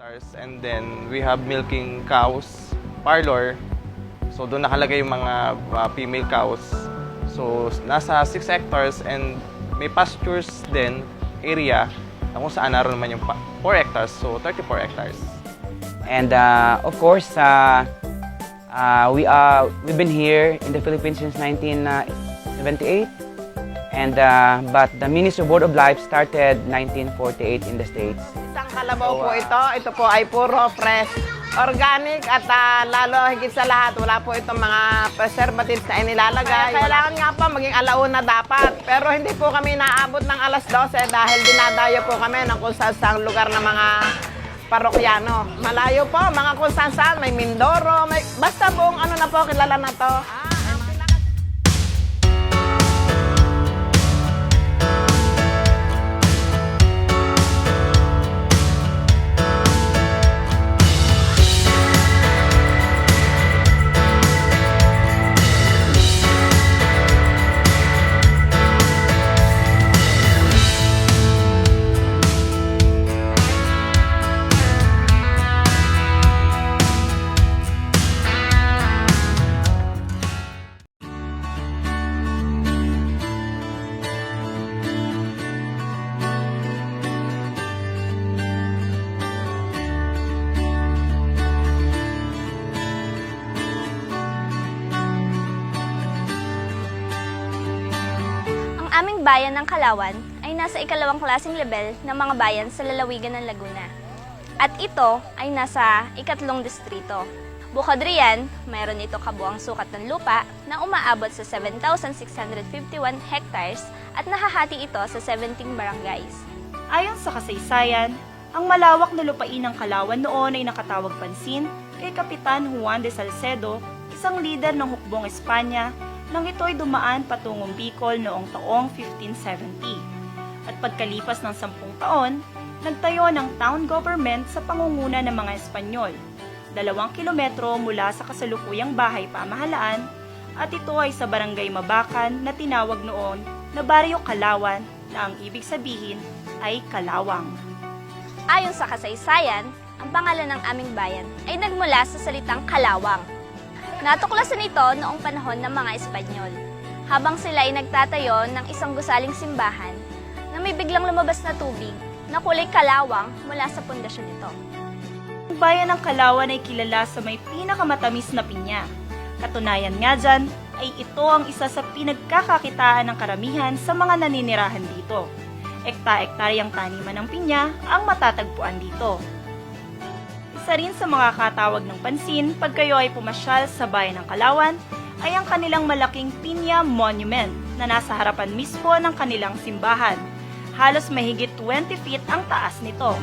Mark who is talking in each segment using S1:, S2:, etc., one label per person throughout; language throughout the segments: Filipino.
S1: hectares and then we have milking cows, parlor. So doon nakalagay yung mga uh, female cows. So nasa 6 hectares and may pastures din area na kung saan naroon naman yung pa- 4 hectares. So 34 hectares.
S2: And uh, of course, uh, uh, we are we've been here in the Philippines since 1978. And uh, but the Ministry Board of Life started 1948 in the States.
S3: Isang kalabaw po ito. Ito po ay puro fresh, organic at ah, lalo higit sa lahat, wala po itong mga preservatives na inilalagay. Kailangan nga po maging alauna dapat. Pero hindi po kami naabot ng alas 12 dahil dinadayo po kami ng kung saan saang lugar ng mga parokyano. Malayo po, mga kung saan saan, may Mindoro, may, basta buong ano na po, kilala na to.
S4: Bayan ng Kalawan ay nasa ikalawang klaseng level ng mga bayan sa lalawigan ng Laguna. At ito ay nasa ikatlong distrito. Bukod riyan, mayroon ito kabuang sukat ng lupa na umaabot sa 7,651 hectares at nahahati ito sa 17 barangays.
S5: Ayon sa kasaysayan, ang malawak na lupain ng Kalawan noon ay nakatawag pansin kay Kapitan Juan de Salcedo, isang lider ng hukbong Espanya, nang ito'y dumaan patungong Bicol noong taong 1570. At pagkalipas ng sampung taon, nagtayo ng town government sa pangunguna ng mga Espanyol, dalawang kilometro mula sa kasalukuyang bahay pamahalaan, at ito ay sa barangay Mabakan na tinawag noon na Baryo Kalawan na ang ibig sabihin ay Kalawang.
S4: Ayon sa kasaysayan, ang pangalan ng aming bayan ay nagmula sa salitang kalawang. Natuklasan ito noong panahon ng mga Espanyol, habang sila ay nagtatayo ng isang gusaling simbahan na may biglang lumabas na tubig na kulay kalawang mula sa pundasyon nito.
S5: Ang bayan ng Kalawan ay kilala sa may pinakamatamis na pinya. Katunayan nga dyan ay ito ang isa sa pinagkakakitaan ng karamihan sa mga naninirahan dito. Ekta-ektaryang taniman ng pinya ang matatagpuan dito. Isa rin sa mga katawag ng pansin pag kayo ay pumasyal sa bayan ng Kalawan ay ang kanilang malaking Pinya Monument na nasa harapan mismo ng kanilang simbahan. Halos mahigit 20 feet ang taas nito.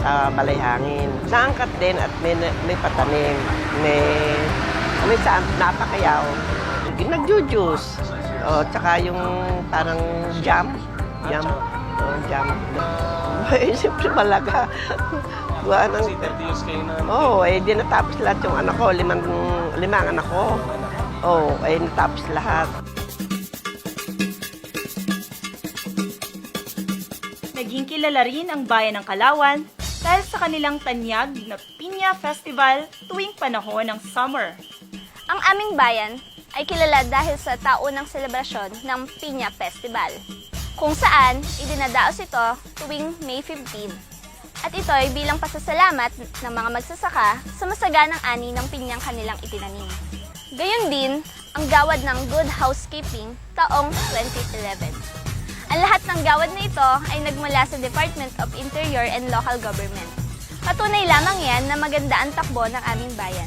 S6: Sa Balayhangin. Naangkat din at may, may patanim. May, may sa napakayaw. Nagjujuice. Oh, tsaka yung parang jam. Jam. Oh, jam. Ay, siyempre malaga. Gawa ng... Oo, oh, eh, di natapos lahat yung anak ko. Limang, limang anak ko. Oo, oh, eh, natapos lahat.
S5: Naging kilala rin ang bayan ng Kalawan dahil sa kanilang tanyag na Piña Festival tuwing panahon ng summer.
S4: Ang aming bayan ay kilala dahil sa taunang selebrasyon ng Piña Festival, kung saan idinadaos ito tuwing May 15. At ito ay bilang pasasalamat ng mga magsasaka sa masaganang ani ng pinyang kanilang itinanim. Gayon din ang gawad ng Good Housekeeping taong 2011. Ang lahat ng gawad na ito ay nagmula sa Department of Interior and Local Government. Patunay lamang yan na maganda ang takbo ng aming bayan.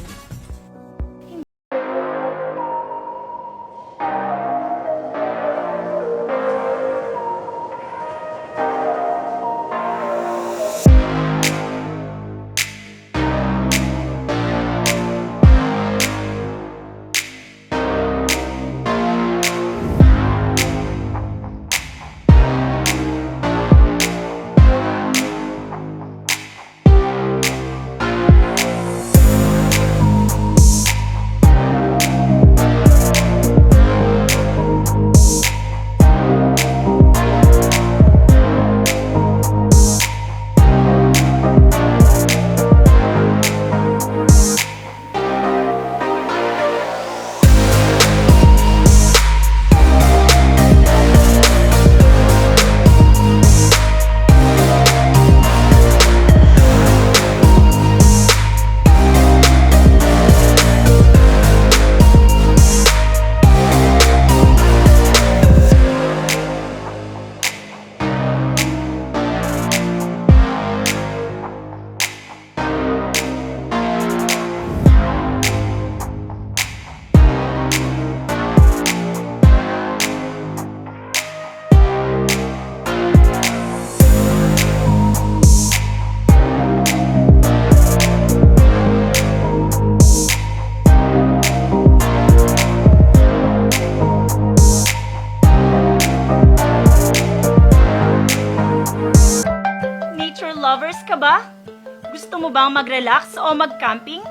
S5: Bang mag-relax o mag-camping?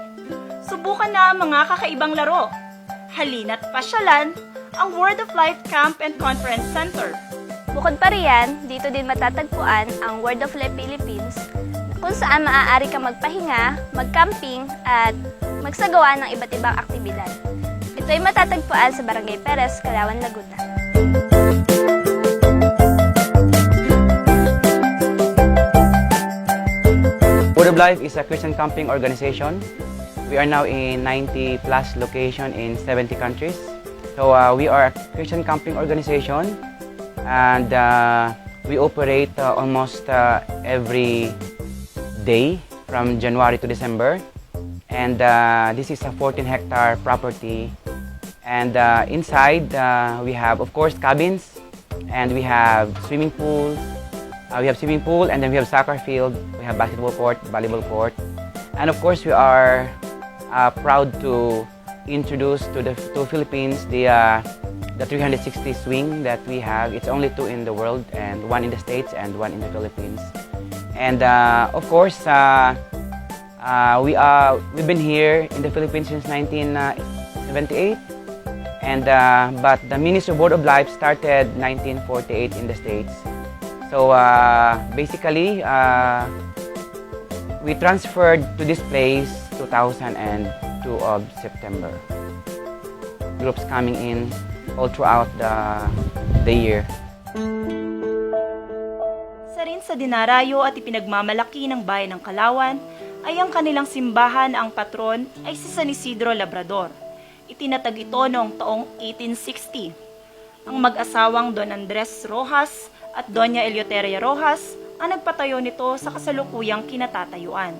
S5: Subukan na ang mga kakaibang laro. Halina't pasyalan ang World of Life Camp and Conference Center.
S4: Bukod pa riyan, dito din matatagpuan ang World of Life Philippines kung saan maaari ka magpahinga, mag-camping at magsagawa ng iba't ibang aktibidad. Ito ay matatagpuan sa Barangay Perez, Calawan, Laguna.
S2: Word of Life is a Christian camping organization. We are now in 90 plus location in 70 countries. So uh, we are a Christian camping organization and uh, we operate uh, almost uh, every day from January to December. And uh, this is a 14 hectare property. And uh, inside uh, we have, of course, cabins and we have swimming pool, uh, we have swimming pool and then we have soccer field, we have basketball court, volleyball court. And of course, we are uh, proud to introduce to the to Philippines the uh, the 360 swing that we have. It's only two in the world and one in the States and one in the Philippines. And uh, of course, uh, uh, we are we've been here in the Philippines since 1978. And uh, but the Ministry Board of Life started 1948 in the States. So uh, basically, uh, we transferred to this place 2002 of September. Groups coming in all throughout the, the year.
S5: Sa rin sa dinarayo at ipinagmamalaki ng bayan ng Kalawan ay ang kanilang simbahan ang patron ay si San Isidro Labrador. Itinatag ito noong taong 1860. Ang mag-asawang Don Andres Rojas at Doña Eleuteria Rojas ang nagpatayo nito sa kasalukuyang kinatatayuan.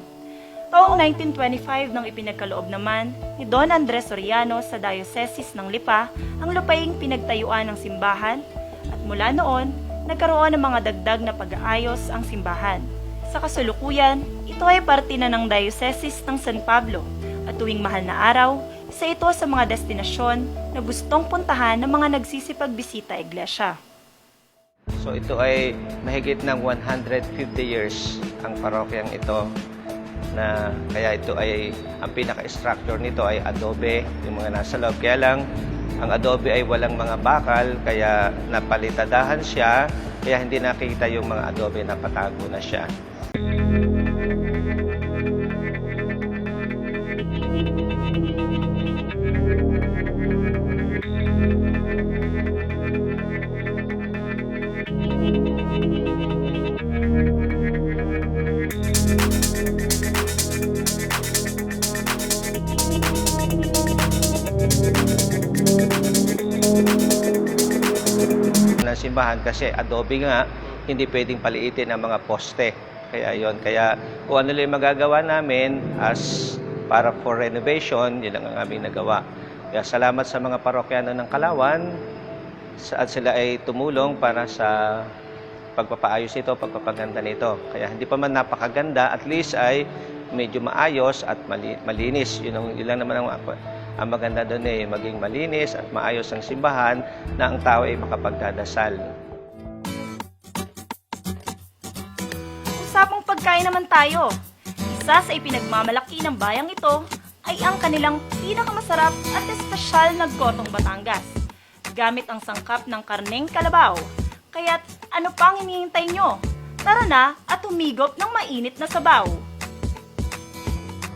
S5: Taong 1925 nang ipinagkaloob naman ni Don Andres Soriano sa Diocese ng Lipa ang lupaing pinagtayuan ng simbahan at mula noon nagkaroon ng mga dagdag na pag-aayos ang simbahan. Sa kasulukuyan, ito ay parte na ng Diocese ng San Pablo at tuwing mahal na araw, isa ito sa mga destinasyon na gustong puntahan ng mga nagsisipagbisita iglesia.
S7: So ito ay mahigit ng 150 years ang parokyang ito na kaya ito ay ang pinaka-structure nito ay adobe, yung mga nasa loob. Kaya lang, ang adobe ay walang mga bakal, kaya napalitadahan siya, kaya hindi nakikita yung mga adobe na patago na siya. Simbahan kasi adobe nga, hindi pwedeng paliitin ang mga poste. Kaya yon kaya kung ano lang magagawa namin as para for renovation, yun lang ang aming nagawa. Kaya salamat sa mga parokyano ng Kalawan at sila ay tumulong para sa pagpapaayos nito, pagpapaganda nito. Kaya hindi pa man napakaganda, at least ay medyo maayos at mali- malinis. Yun, ang, yun lang naman ang, ang maganda doon eh, maging malinis at maayos ang simbahan na ang tao ay makapagdadasal.
S5: Usapang pagkain naman tayo. Isa sa ipinagmamalaki ng bayang ito ay ang kanilang pinakamasarap at espesyal na gotong Batangas. Gamit ang sangkap ng karneng kalabaw. Kaya't ano pang hinihintay nyo? Tara na at humigop ng mainit na sabaw.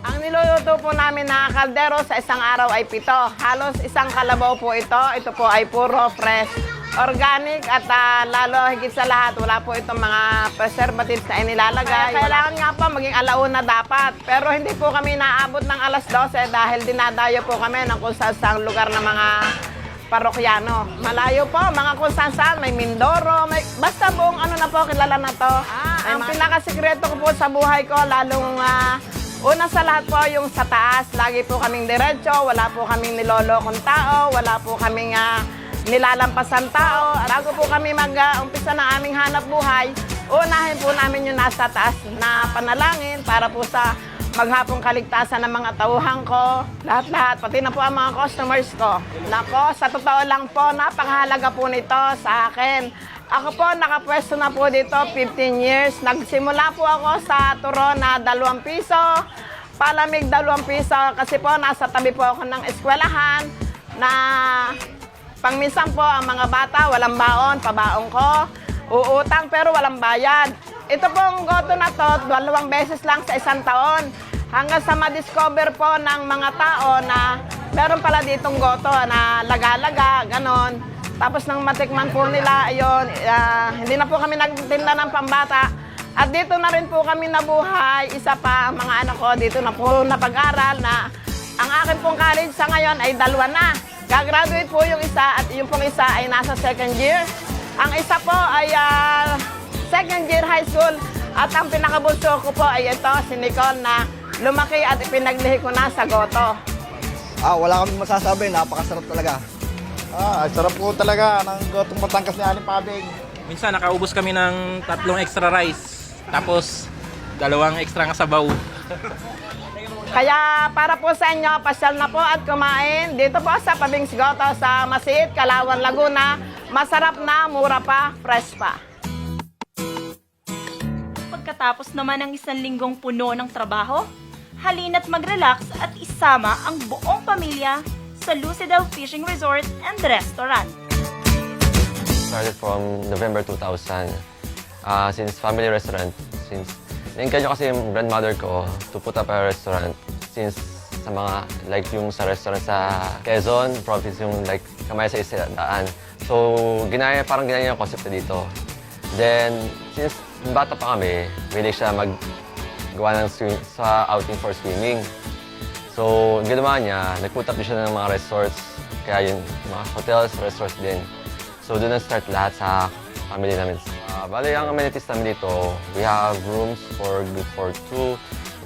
S3: Ang niluluto po namin na kaldero sa isang araw ay pito. Halos isang kalabaw po ito. Ito po ay puro fresh, organic at ah, lalo higit sa lahat wala po itong mga preservatives na inilalagay. Kailangan nga po maging alauna dapat. Pero hindi po kami naabot ng alas 12 dahil dinadayo po kami ng kung saan lugar ng mga parokyano. Malayo po, mga kung saan saan, may Mindoro, may, basta buong ano na po, kilala na to. ang pinakasikreto ko po sa buhay ko, lalong ah, una sa lahat po yung sa taas. Lagi po kaming diretso, wala po kaming nilolokong tao, wala po kaming ah, nilalampasan tao. Bago po kami mag-umpisa ng aming hanap buhay, unahin po namin yung nasa taas na panalangin para po sa maghapong kaligtasan ng mga tauhan ko, lahat-lahat, pati na po ang mga customers ko. Nako, sa totoo lang po, napakahalaga po nito sa akin. Ako po, nakapwesto na po dito 15 years. Nagsimula po ako sa turo na 2 piso, palamig 2 piso, kasi po nasa tabi po ako ng eskwelahan na pangminsan po ang mga bata, walang baon, pabaon ko, uutang pero walang bayad. Ito pong goto na to, dalawang beses lang sa isang taon. Hanggang sa ma-discover po ng mga tao na meron pala ditong goto na laga-laga, ganon. Tapos nang matikman po nila, ayun, ah, hindi na po kami nagtinda ng pambata. At dito na rin po kami nabuhay. Isa pa, ang mga anak ko dito na po napag-aral na ang akin pong college sa ngayon ay dalawa na. Gagraduate po yung isa at yung pong isa ay nasa second year. Ang isa po ay ah, second year high school at ang pinakabulso ko po ay ito, si Nicole na lumaki at ipinaglihi ko na sa goto.
S8: Ah, wala kami masasabi. Napakasarap talaga.
S9: Ah, ang sarap po talaga ng gotong Batangas ni Aling Pabing.
S10: Minsan nakaubos kami ng tatlong extra rice. Tapos dalawang extra nga sabaw.
S3: Kaya para po sa inyo, pasyal na po at kumain dito po sa Pabings Goto sa Masit, Kalawan, Laguna. Masarap na, mura pa, fresh pa.
S5: Pagkatapos naman ng isang linggong puno ng trabaho, halina't mag-relax at isama ang buong pamilya sa Lucidel Fishing Resort and Restaurant.
S11: started from November 2000. Uh, since family restaurant, since na-encourage kasi yung grandmother ko to put up a restaurant since sa mga like yung sa restaurant sa Quezon province yung like kamay sa isdaan. So, ginaya, parang ginaya yung concept na dito. Then, since bata pa kami, willing siya mag gawa ng swim, sa outing for swimming. So, ang ginawa niya, nag-put up din siya ng mga resorts, kaya yung mga hotels, resorts din. So, doon na-start lahat sa family namin. Uh, bali, ang amenities namin dito, we have rooms for group for two,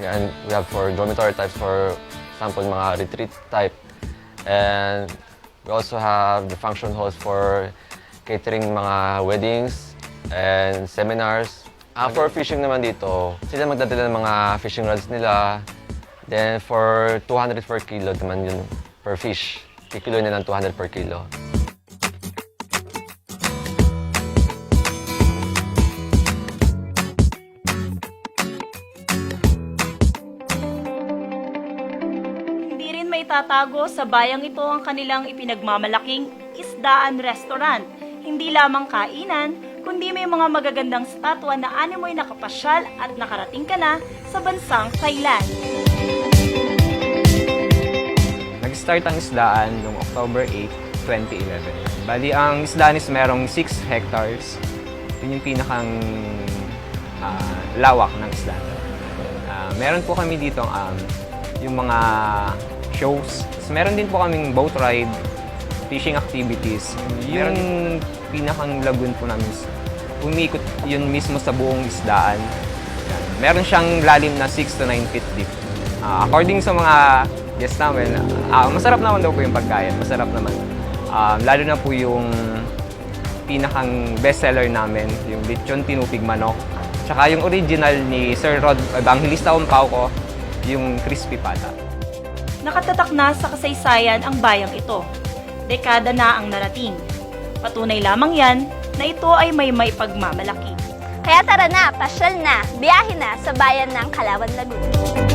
S11: and we have for dormitory types for example, mga retreat type. And we also have the function halls for catering mga weddings, and seminars. Ah, for fishing naman dito, sila magdadala ng mga fishing rods nila. Then for 200 per kilo naman yun per fish. Kikilo nila ng 200 per kilo.
S5: Hindi rin may tatago sa bayang ito ang kanilang ipinagmamalaking isdaan restaurant. Hindi lamang kainan, kundi may mga magagandang statwa na animoy nakapasyal at nakarating ka na sa bansang Thailand.
S12: Nag-start ang isdaan noong October 8, 2011. Bali, ang isdaan is merong 6 hectares. Yun yung pinakang ah, lawak ng isdaan. Ah, meron po kami dito um, yung mga shows. Tapos meron din po kaming boat ride, fishing activities. Yung pinakang lagoon po namin, umiikot yun mismo sa buong isdaan. Meron siyang lalim na 6 to 9 feet deep. Ah, according sa mga guests namin, ah, masarap naman daw po yung pagkain. Masarap naman. Ah, lalo na po yung pinakang bestseller namin, yung lechon tinupig manok. Tsaka yung original ni Sir Rod Evangelista Umpao yung crispy pata.
S5: Nakatatak na sa kasaysayan ang bayang ito. Dekada na ang narating. Patunay lamang yan na ito ay may may pagmamalaki.
S4: Kaya tara na, pasyal na, biyahe na sa bayan ng Kalawan, Laguna.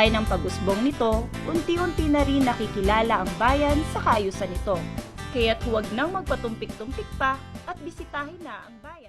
S5: Ay ng pag-usbong nito, unti-unti na rin nakikilala ang bayan sa kaayusan nito. Kaya't huwag nang magpatumpik-tumpik pa at bisitahin na ang bayan.